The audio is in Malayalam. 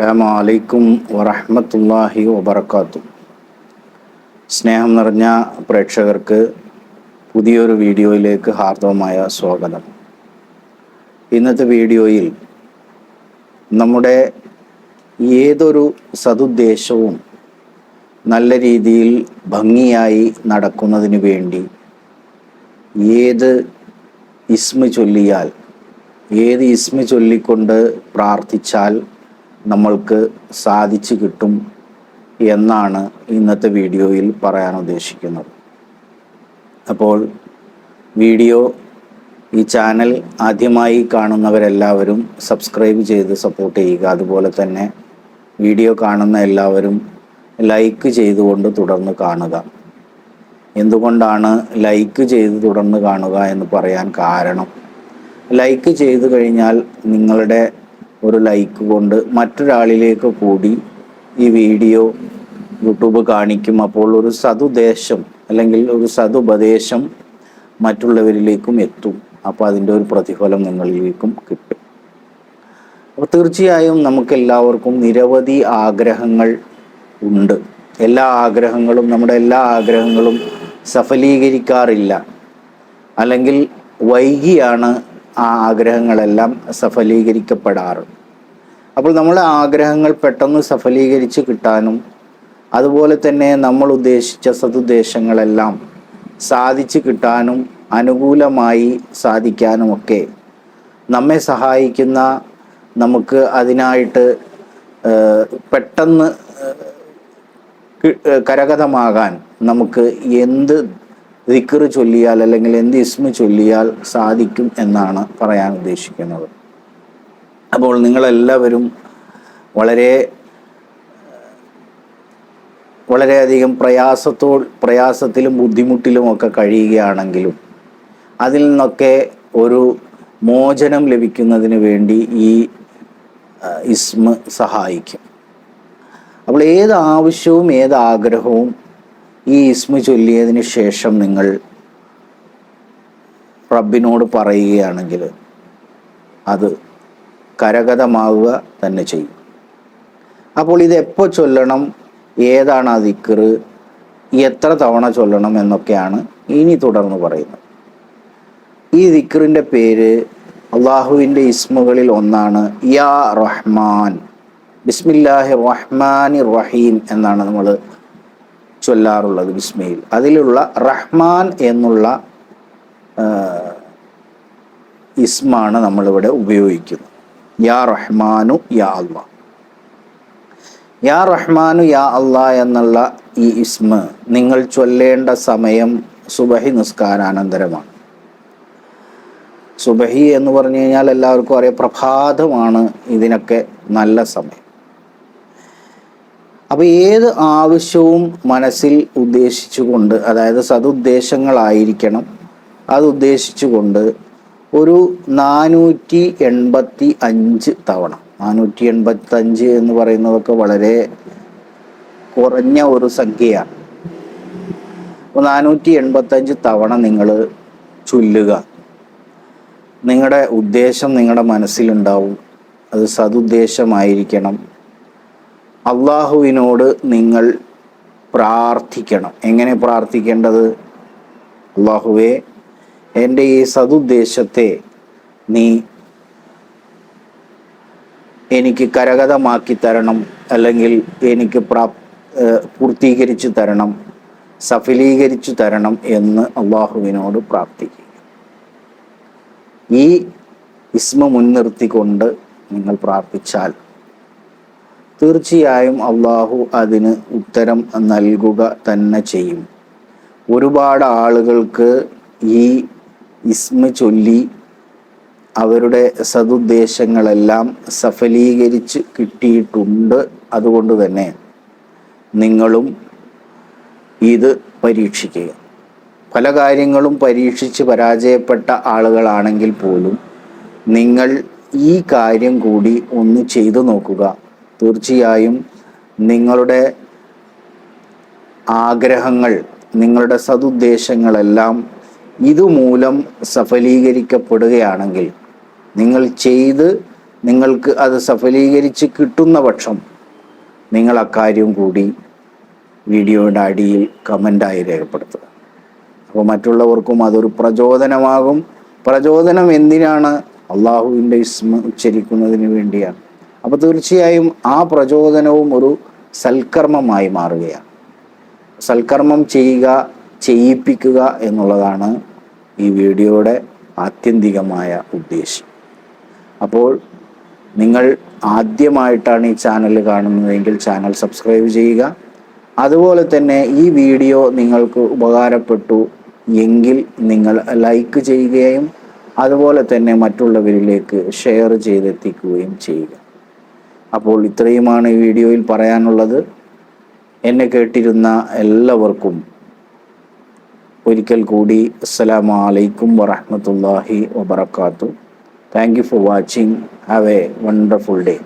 അസ്സാം വലൈക്കും വറഹമത്തല്ലാഹി വബർക്കാത്തു സ്നേഹം നിറഞ്ഞ പ്രേക്ഷകർക്ക് പുതിയൊരു വീഡിയോയിലേക്ക് ഹാർദവമായ സ്വാഗതം. ഇന്നത്തെ വീഡിയോയിൽ നമ്മുടെ ഏതൊരു സതുദ്ദേശവും നല്ല രീതിയിൽ ഭംഗിയായി നടക്കുന്നതിന് വേണ്ടി ഏത് ഇസ്മ ചൊല്ലിയാൽ ഏത് ഇസ്മ ചൊല്ലിക്കൊണ്ട് പ്രാർത്ഥിച്ചാൽ നമ്മൾക്ക് സാധിച്ചു കിട്ടും എന്നാണ് ഇന്നത്തെ വീഡിയോയിൽ പറയാൻ ഉദ്ദേശിക്കുന്നത്. അപ്പോൾ വീഡിയോ ഈ ചാനൽ ആദ്യമായി കാണുന്നവരെല്ലാവരും സബ്സ്ക്രൈബ് ചെയ്ത് സപ്പോർട്ട് ചെയ്യുക. അതുപോലെ തന്നെ വീഡിയോ കാണുന്ന എല്ലാവരും ലൈക്ക് ചെയ്തുകൊണ്ട് തുടർന്ന് കാണുക. എന്തുകൊണ്ടാണ് ലൈക്ക് ചെയ്ത് തുടർന്ന് കാണുക എന്ന് പറയാൻ കാരണം? ലൈക്ക് ചെയ്തു കഴിഞ്ഞാൽ നിങ്ങളുടെ ഒരു ലൈക്ക് കൊണ്ട് മറ്റൊരാളിലേക്ക് കൂടി ഈ വീഡിയോ യൂട്യൂബ് കാണിക്കും. അപ്പോൾ ഒരു സതുദ്ദേശം അല്ലെങ്കിൽ ഒരു സതുപദേശം മറ്റുള്ളവരിലേക്കും എത്തും. അപ്പോൾ അതിന്റെ ഒരു പ്രതിഫലം നിങ്ങളിലേക്കും കിട്ടും. അപ്പോൾ തീർച്ചയായും നമുക്കെല്ലാവർക്കും നിരവധി ആഗ്രഹങ്ങൾ ഉണ്ട്. എല്ലാ ആഗ്രഹങ്ങളും നമ്മുടെ എല്ലാ ആഗ്രഹങ്ങളും സഫലീകരിക്കാറില്ല. അല്ലെങ്കിൽ വൈകിയാണ് ആ ആഗ്രഹങ്ങളെല്ലാം സഫലീകരിക്കപ്പെടാറ്. അപ്പോൾ നമ്മുടെ ആഗ്രഹങ്ങൾ പെട്ടെന്ന് സഫലീകരിച്ച് കിട്ടാനും അതുപോലെ തന്നെ നമ്മൾ ഉദ്ദേശിച്ച സതുദ്ദേശങ്ങളെല്ലാം സാധിച്ചു കിട്ടാനും അനുകൂലമായി സാധിക്കാനുമൊക്കെ നമ്മെ സഹായിക്കുന്ന നമുക്ക് അതിനായിട്ട് പെട്ടെന്ന് കരഗതമാകാൻ നമുക്ക് എന്ത് ദിക്കറ് ചൊല്ലിയാൽ അല്ലെങ്കിൽ എന്ത് ഇസ്മ ചൊല്ലിയാൽ സാധിക്കും എന്നാണ് പറയാൻ ഉദ്ദേശിക്കുന്നത്. അപ്പോൾ നിങ്ങളെല്ലാവരും വളരെ വളരെയധികം പ്രയാസത്തോ പ്രയാസത്തിലും ബുദ്ധിമുട്ടിലും ഒക്കെ കഴിയുകയാണെങ്കിലും അതിൽ നിന്നൊക്കെ ഒരു മോചനം ലഭിക്കുന്നതിന് വേണ്ടി ഈ ഇസ്മ സഹായിക്കും. അപ്പോൾ ഏത് ആവശ്യവും ഏത് ആഗ്രഹവും ഈ ഇസ്മ ചൊല്ലിയതിന് ശേഷം നിങ്ങൾ റബ്ബിനോട് പറയുകയാണെങ്കിൽ അത് കരഗതമാവുക തന്നെ ചെയ്യും. അപ്പോൾ ഇത് എപ്പോൾ ചൊല്ലണം ഏതാണ് ആ ദിക്കറ് എത്ര തവണ ചൊല്ലണം എന്നൊക്കെയാണ് ഇനി തുടർന്ന് പറയുന്നത്. ഈ ദിക്കറിന്റെ പേര് അള്ളാഹുവിന്റെ ഇസ്മുകളിൽ ഒന്നാണ് യാ റഹ്മാൻ. ബിസ്മില്ലാഹി റഹ്മാനി റഹീം എന്നാണ് നമ്മൾ ചൊല്ലാറുള്ളത് ബിസ്മയിൽ അതിലുള്ള റഹ്മാൻ എന്നുള്ള ഇസ്മാണ് നമ്മളിവിടെ ഉപയോഗിക്കുന്നത്. യാ റഹ്മാനു യാ അള്ളാഹ് യാ റഹ്മാനു യാ അള്ളാ എന്നുള്ള ഈ ഇസ്മ നിങ്ങൾ ചൊല്ലേണ്ട സമയം സുബഹി നിസ്കാരാനന്തരമാണ്. സുബഹി എന്ന് പറഞ്ഞു കഴിഞ്ഞാൽ എല്ലാവർക്കും അറിയാം പ്രഭാതമാണ് ഇതിനൊക്കെ നല്ല സമയം. അപ്പോൾ ഏത് ആവശ്യവും മനസ്സിൽ ഉദ്ദേശിച്ചുകൊണ്ട് അതായത് സതുദ്ദേശങ്ങളായിരിക്കണം. അത് ഉദ്ദേശിച്ചുകൊണ്ട് ഒരു നാനൂറ്റി എൺപത്തി അഞ്ച് തവണ. നാനൂറ്റി എൺപത്തി അഞ്ച് എന്ന് പറയുന്നതൊക്കെ വളരെ കുറഞ്ഞ ഒരു സംഖ്യയാണ്. അപ്പോൾ നാനൂറ്റി എൺപത്തി അഞ്ച് തവണ നിങ്ങൾ ചൊല്ലുക. നിങ്ങളുടെ ഉദ്ദേശം നിങ്ങളുടെ മനസ്സിലുണ്ടാവും. അത് സതുദ്ദേശമായിരിക്കണം. അള്ളാഹുവിനോട് നിങ്ങൾ പ്രാർത്ഥിക്കണം. എങ്ങനെ പ്രാർത്ഥിക്കേണ്ടത്? അള്ളാഹുവെ എന്റെ ഈ സതുദ്ദേശത്തെ നീ എനിക്ക് കരഗതമാക്കി തരണം അല്ലെങ്കിൽ എനിക്ക് പ്രാ പൂർത്തീകരിച്ചു തരണം സഫലീകരിച്ചു തരണം എന്ന് അള്ളാഹുവിനോട് പ്രാർത്ഥിക്കുക. ഈ ഇസ്മ മുൻനിർത്തിക്കൊണ്ട് നിങ്ങൾ പ്രാർത്ഥിച്ചാൽ തീർച്ചയായും അള്ളാഹു അതിന് ഉത്തരം നൽകുക തന്നെ ചെയ്യും. ഒരുപാട് ആളുകൾക്ക് ഈ ഇസ്മ ചൊല്ലി അവരുടെ സതുദ്ദേശങ്ങളെല്ലാം സഫലീകരിച്ച് കിട്ടിയിട്ടുണ്ട് അതുകൊണ്ട് തന്നെ നിങ്ങളും ഇത് പരീക്ഷിക്കുക. പല കാര്യങ്ങളും പരീക്ഷിച്ച് പരാജയപ്പെട്ട ആളുകളാണെങ്കിൽ പോലും നിങ്ങൾ ഈ കാര്യം കൂടി ഒന്ന് ചെയ്തു നോക്കുക. തീർച്ചയായും നിങ്ങളുടെ ആഗ്രഹങ്ങൾ നിങ്ങളുടെ സതുദ്ദേശങ്ങളെല്ലാം ഇതുമൂലം സഫലീകരിക്കപ്പെടുകയാണെങ്കിൽ നിങ്ങൾ ചെയ്ത് നിങ്ങൾക്ക് അത് സഫലീകരിച്ച് കിട്ടുന്ന പക്ഷം നിങ്ങൾ അക്കാര്യം കൂടി വീഡിയോയുടെ അടിയിൽ കമന്റായി രേഖപ്പെടുത്തുക. അപ്പോൾ മറ്റുള്ളവർക്കും അതൊരു പ്രചോദനമാകും. പ്രചോദനം എന്തിനാണ്? അള്ളാഹുവിന്റെ ഇസ്മ ഉച്ചരിക്കുന്നതിന് വേണ്ടിയാണ്. അപ്പോൾ തീർച്ചയായും ആ പ്രചോദനവും ഒരു സൽക്കർമ്മമായി മാറുകയാണ്. സൽക്കർമ്മം ചെയ്യുക ചെയ്യിപ്പിക്കുക എന്നുള്ളതാണ് ഈ വീഡിയോയുടെ ആത്യന്തികമായ ഉദ്ദേശം അപ്പോൾ നിങ്ങൾ ആദ്യമായിട്ടാണ് ഈ ചാനൽ കാണുന്നതെങ്കിൽ ചാനൽ സബ്സ്ക്രൈബ് ചെയ്യുക. അതുപോലെ തന്നെ ഈ വീഡിയോ നിങ്ങൾക്ക് ഉപകാരപ്പെട്ടു എങ്കിൽ നിങ്ങൾ ലൈക്ക് ചെയ്യുകയും അതുപോലെ തന്നെ മറ്റുള്ളവരിലേക്ക് ഷെയർ ചെയ്തെത്തിക്കുകയും ചെയ്യുക. അപ്പോൾ ഇത്രയുമാണ് ഈ വീഡിയോയിൽ പറയാനുള്ളത്. എന്നെ കേട്ടിരുന്ന എല്ലാവർക്കും ഒരിക്കൽ കൂടി അസ്സലാമു അലൈക്കും വറഹ്മത്തുള്ളാഹി വബറകാതുഹു thank you for watching have a wonderful day